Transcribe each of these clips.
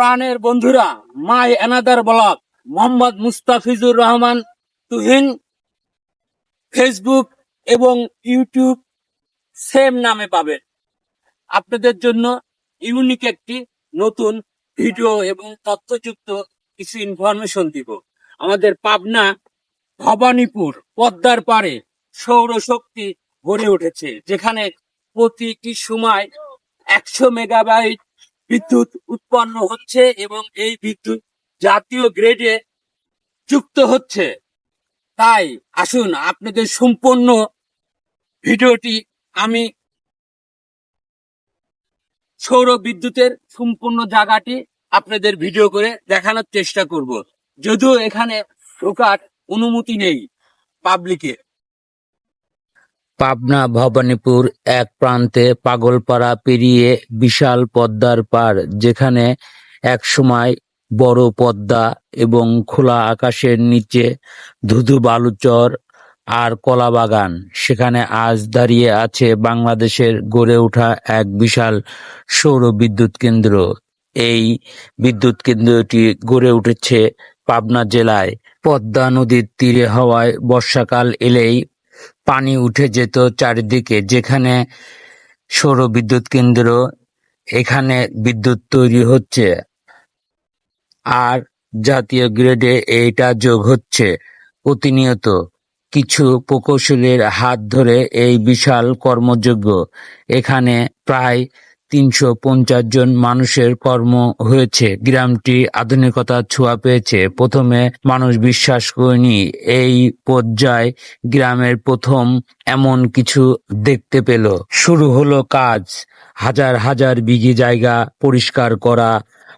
প্রাণের বন্ধুরা my another blog Mohammad Mustafizur Rahman Tuhin, Facebook এবং ইউটিউব সেম নামে পাবেন। আপনাদের জন্য ইউনিক একটি নতুন ভিডিও এবং তথ্যযুক্ত কিছু ইনফরমেশন দিব। আমাদের পাবনা, ভবানীপুর পদ্মার পারে সৌরশক্তি গড়ে উঠেছে, যেখানে প্রতিটি সময় একশো মেগাবাইট বিদ্যুৎ উৎপন্ন হচ্ছে এবং এই বিদ্যুৎ জাতীয় গ্রেডে যুক্ত হচ্ছে। তাই আসুন আপনাদের সম্পূর্ণ ভিডিওটি আমি সৌর বিদ্যুতের সম্পূর্ণ জায়গাটি আপনাদের ভিডিও করে দেখানোর চেষ্টা করব। যদিও এখানে ঢোকার অনুমতি নেই পাবলিকের পাবনা ভবানীপুর এক প্রান্তে পাগলপাড়া পেরিয়ে বিশাল পদ্মার পার যেখানে একসময় বড় পদ্মা এবং খোলা আকাশের নিচে ধুধু বালুচর আর কলা বাগান। সেখানে আজ দাঁড়িয়ে আছে বাংলাদেশের গড়ে ওঠা এক বিশাল সৌর বিদ্যুৎ কেন্দ্র। এই বিদ্যুৎ কেন্দ্রটি গড়ে উঠেছে পাবনা জেলায়। পদ্মা নদীর তীরে হওয়ায় বর্ষাকাল এলেই পানি উঠে যেত চারিদিকে, যেখানে সৌর বিদ্যুৎ কেন্দ্র, এখানে বিদ্যুৎ তৈরি হচ্ছে। আর জাতীয় গ্রেডে এইটা যোগ হচ্ছে প্রতিনিয়ত। কিছু প্রকৌশলীর হাত ধরে এই বিশাল কর্মযোগ্য এখানে প্রায় তিনশো পঞ্চাশ জন মানুষের কর্ম হয়েছে। গ্রামটি আধুনিকতার ছোঁয়া পেয়েছে। প্রথমে মানুষ বিশ্বাস করেনি এই পর্যায়ে গ্রামের প্রথম এমন কিছু দেখতে পেল। শুরু হলো কাজ। হাজার হাজার বিঘি জায়গা পরিষ্কার করা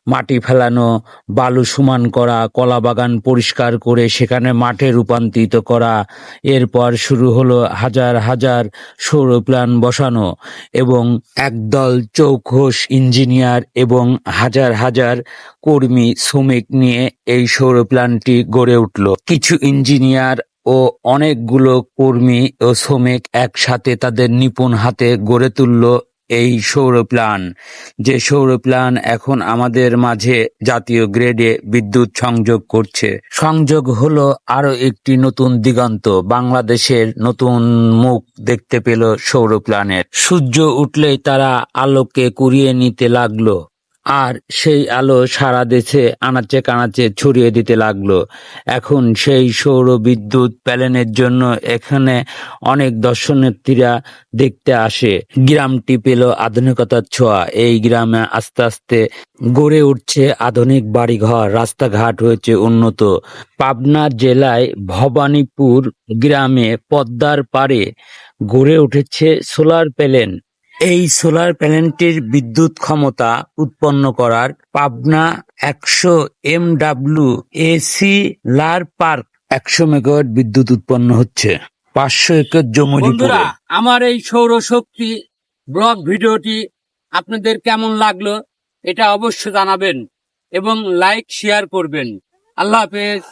মাটি ফেলানো, বালু সমান করা, কলা বাগান পরিষ্কার করে সেখানে মাঠে রূপান্তরিত করা। এরপর শুরু হলো হাজার হাজার সৌর প্ল্যান বসানো এবং একদল চৌখোশ ইঞ্জিনিয়ার এবং হাজার হাজার কর্মী শ্রমিক নিয়ে এই সৌর প্ল্যানটি গড়ে উঠল। কিছু ইঞ্জিনিয়ার ও অনেকগুলো কর্মী ও শ্রমিক একসাথে তাদের নিপুণ হাতে গড়ে তুলল এই সৌর প্ল্যান যে সৌর প্ল্যান এখন আমাদের মাঝে জাতীয় গ্রেডে বিদ্যুৎ সংযোগ করছে। সংযোগ হলো আরও একটি নতুন দিগন্ত। বাংলাদেশের নতুন মুখ দেখতে পেল সৌর প্ল্যানের সূর্য উঠলেই তারা আলোকে কুড়িয়ে নিতে লাগল। আর সেই আলো সারা দেশে আনাচে কানাচে ছড়িয়ে দিতে লাগল। এখন সেই সৌর বিদ্যুৎ প্যালেনের জন্য এখানে অনেক দর্শনার্থীরা দেখতে আসে। গ্রামটি পেল আধুনিকতার ছোঁয়া। এই গ্রামে আস্তে আস্তে গড়ে উঠছে আধুনিক বাড়িঘর। রাস্তাঘাট হয়েছে উন্নত। পাবনা জেলায় ভবানীপুর গ্রামে পদ্মার পাড়ে গড়ে উঠেছে সোলার প্যালেন এই সোলার প্যানেলটির বিদ্যুৎ ক্ষমতা উৎপন্ন করার পাবনা একশো এম ডাব্লিউ এসি লার পার্ক একশো মেগাওয়াট বিদ্যুৎ উৎপন্ন হচ্ছে। পাঁচশো একর জমি বন্ধুরা, আমার এই সৌরশক্তি ব্লগ ভিডিওটি আপনাদের কেমন লাগল এটা অবশ্যই জানাবেন এবং লাইক, শেয়ার করবেন। আল্লাহ হাফেজ।